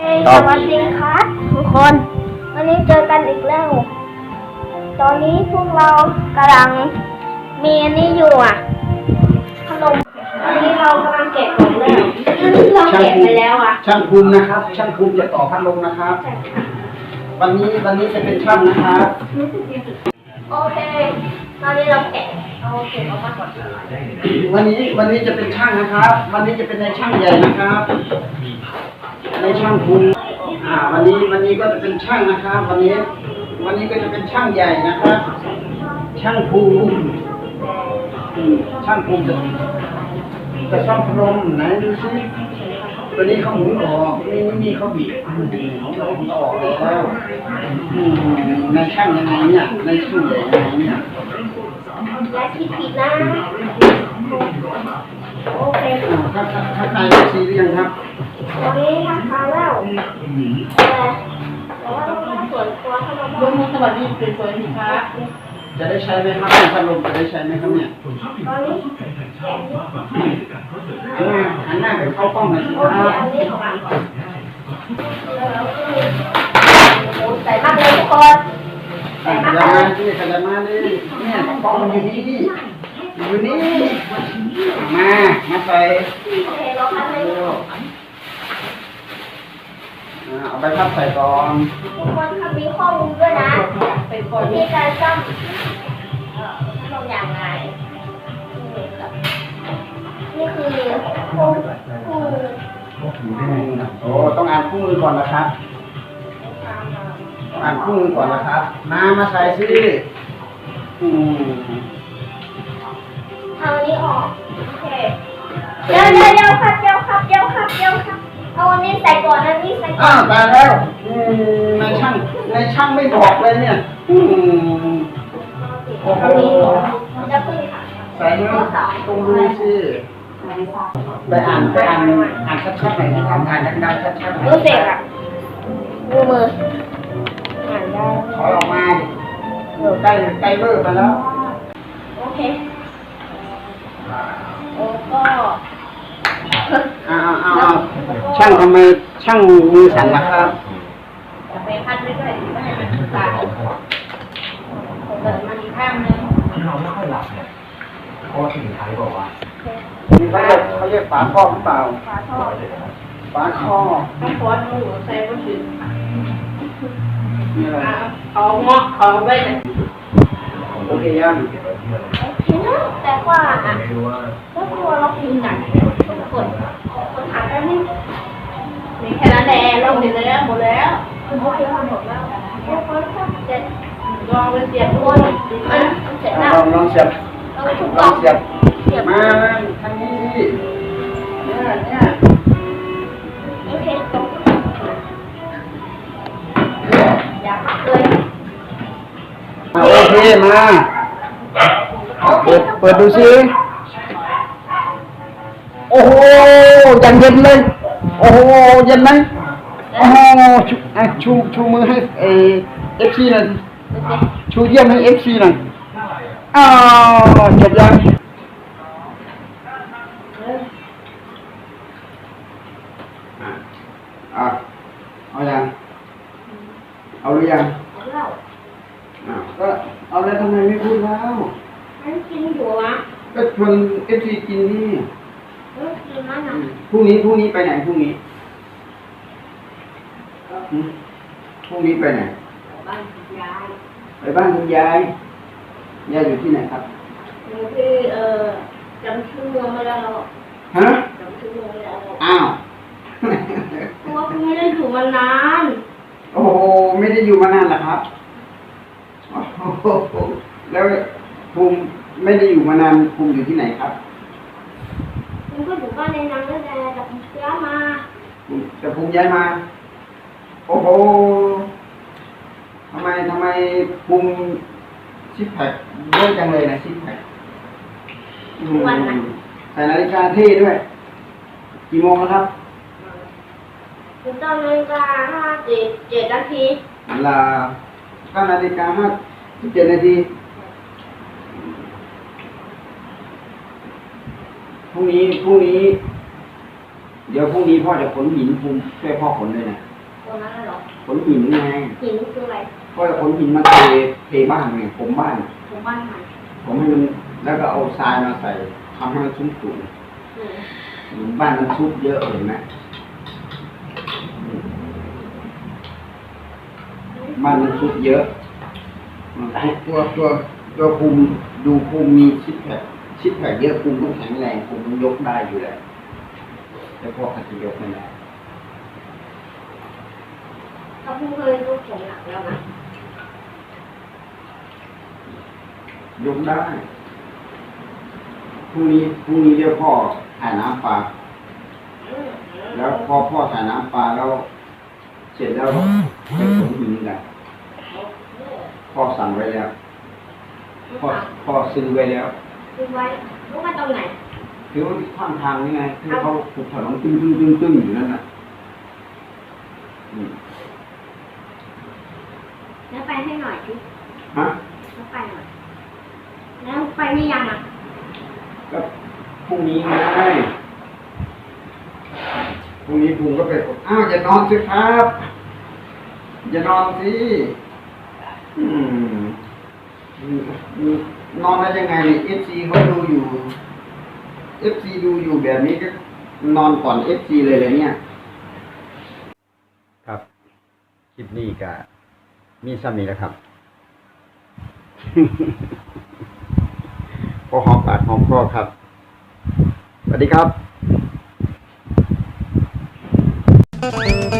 สวัสดีครับทุกคนวันนี้เจอกันอีกแล้ว ตอนนี้พวกเรากำลังมีอันนี้อยู่อะขนมตอนนี้เรากำลังแกะกล่องแล้วเราแกะไปแล้วอะช่างภูมินะครับ ช่างภูมิจะต่อพัดลมนะครับ วันนี้วันนี้จะเป็นช่างนะครับโอเคตอนนี้เราแกะเอาเก็บออกมาก่อนวันนี้วันนี้จะเป็นช่างนะครับ วันนี้จะเป็นในช่างใหญ่นะครับ ในช่างภูมิอ่าวันนี้วันนี้ก็จะเป็นช่างนะครับวันนี้ วันนี้ก็จะเป็นช่างใหญ่นะครับ ช่างภูมิอืมช่างภูมิจะจะซ่อมพัดลมไหนดูสิตัวนี้เขาหมุนออกนี่นี่เขาบีบอืมของเราหมุนออกแล้วอืมในช่างยังไงเนี่ยในช่างใหญ่ยังไงเนี่ยและคิดผิดนะโอเคอ่าถ้าถ้าถ้าใครซีหรือยังครับ ตอนนี้ทำทางแล้วแต่แต่ว่าต้องทำส่วนตัวขนมยกมือสวัสดีสวยๆสิครับจะได้ใช้ไหมครับเนี่ยพัดลมจะได้ใช้ไหมครับเนี่ยตอนนี้หันหน้าหันหน้าไปเข้ากล้องหน่อยสิโอคเครับอันนี้ของเราแล้วก็มีโอ้ใส่มากเลยทุกคนขยับมาดิขยับมาดิเนี่ยกล้องมันอยู่นี่อยู่นี่มา มาใส่ โอ เคเราทำให้เร็วอ่าเอาใบพัดใส่ก่อนทุกคนทำมีข้อมูลด้วยนะเป็นคนมีการซ่อมเอ่อพัดลมอย่างไรนี่ครับนี่คือคู่คู่โอ้ต้องอ่านคู่มือก่อนนะครับต้องอ่านคู่มือก่อนนะครับมามาใส่สิอืมเอาอันนี้ออกโอเคเดี๋ยวเดี๋ยวเดี๋ยวครับเดี๋ยวครับเดี๋ยวครับเดี๋ยวครับ เอาอันนี้ใส่ก่อนอันนี้ใส่ก่ออ้าวนตายแล้วอืมในช่างในช่างไม่บอกเลยเนี่ยอืมโอ้โหอันนี้มันจะพึ่งค่ะใส่เนื้อตรงดูสิไปอ่านไปอ่านอ่านชัดๆหน่อยนะครับอ่านดังๆชัดๆหน่อยรู้เสกอะดูมืออ่านได้ถอยออกมาดิเออใกล้ใกล้เลิกไปแล้ว โอเคโอ้ก็ อ้าวอ้าวอ้าว ช่างทำไมช่างมือสั่นล่ะครับจะไปพัดไว้ด้วยไม่ให้มันตายเดินมาอีกข้างนึงที่เราไม่ค่อยหลับเนี่ยเพราะว่าสิ่งท้ายบอกว่านี่เขาเรียกเขาเรียกฝาครอบหรือเปล่าฝาท่อฝาครอบต้องฟ้อนมือใส่บนถึงนี่อะไรเอาเงาะเขาไว้เลยโอเคยังโอเคนะ แต่ว่าอะไม่รู้ว่าก็กลัวเราพิมพ์หนักทุกคนคนถามแป๊บนึงมีแค่นั้นแหละลงเสร็จแล้วหมดแล้วโอเคค่ะหมดแล้วเรียบร้อยค่ะเสร็จลองไปเสียบทุกทุกคคนนมันเสร็จแล้วลองลองเสียบเราถูกลต้อองงเสียบเสียบมาทางนี้สิเนี่ยเนี่ยโอเคตรงอยากเลยอะโอเคมา เปิดเปิดดูสิโอ้โหยังเย็นเลย โอ้โหเย็นไหมโอ้โหชูอะชูชูมือให้เอฟซีหน่อยโอเคชูเยี่ยมให้เอฟซีหน่อยอ้าวจบยังอะอะเอายังเอาหรือยังเอาแล้วอ้าวก็เอาแล้วทำไมไม่พูดแล้วมันกินอยู่อะ ก็ชวนเอฟซีกินนี่มันกินมันอะพรุ่งนี้พรุ่งนี้ไปไหนพรุ่งนี้หืมพรุ่งนี้ไปไหน บ้านยายไปบ้านคุณยายยายอยู่ที่ไหนครับอยู่ที่เอ่อจำชื่อเมืองไม่ได้แล้วฮะจำชื่อเมืองไม่ได้แล้วอ้าว เพราะว่าคุณไม่ได้อยู่มานานโอ้โหไม่ได้อยู่มานานเหรอครับโอ้โหแล้วภูมิ ไม่ได้อยู่มานานภูมิอยู่ที่ไหนครับคุณก็อยู่บ้านในนั้นนั่นแหละแต่ผมย้ายมาภูมิแต่ภูมิย้ายมา โอ้โหทำไมทำไมภูมิซิปแพคเยอะจังเลยนะซิปแพคอืมใส่นาฬิกาเท่ด้วย กี่โมงแล้วครับคุณตอนนาฬิกาห้าเจ็ดเจ็ดนาทีเวลาเก้านาฬิกาห้าสิบเจ็ดนาทีพ รุ่งนี้พรุ่งนี้ เดี๋ยวพรุ่งนี้พ่อจะขนหินภูมิช่วยพ่อขนด้วยนะโรงนั้นน่ะเหรอขนหินไงหินคืออะไรก็ขนหินมาเทเทบ้านไงผมบ้านหมู่บ้านใหม่ผมให้มันแล้วก็เอาทรายมาใส่ทำให้มันสูงสูงอืมเหมือนบ้านมันทุบเยอะเห็นไหมบ้านมันทุบเยอะตัวตัวตัวภูมิดูภูมิมีชิดแผก ชิดแผกเยอะภูมิต้องแข็งแรงภูมิต้องยกได้อยู่แล้วแต่พวกอาจจะยกไม่ได้เขาเพิ่งเคยรู้เขียนหนักแล้วนะยกได้พรุ่งนี้พรุ่งนี้เรียกพ่อถ่ายน้ำปลาอืมแล้วพอพ่อถ่ายน้ำปลาแล้ว เสร็จแล้วไปขนหินกันพ่อสั่งไว้แล้ว พ่อพ่อซื้อไว้แล้ว คือไว้รู้ว่าตรงไหนคือว่าข้างทางนี่ไงที่เขาขุดถนนตึ้งตึ้งตึ้งตึ้งอยู่นั่นน่ะอืมแล้วไปให้หน่อยสิฮะแล้วไปหน่อยแล้วไปนี่ยังอะก็พรุ่งนี้ไงพรุ่งนี้ภูมิก็ไปบอกอ้าวอย่านอนสิครับ อย่านอนสิอืมอืมอืม นอนได้ยังไงเอฟซีเขาดูอยู่เอฟซีดูอยู่แบบนี้ก็นอนก่อนเอฟซีเลยเลยเนี่ย ครับคลิปนี้ก็มีซ้ำนี้แล้วครับ พอหอมปากหอมคอครับสวัสดีครับ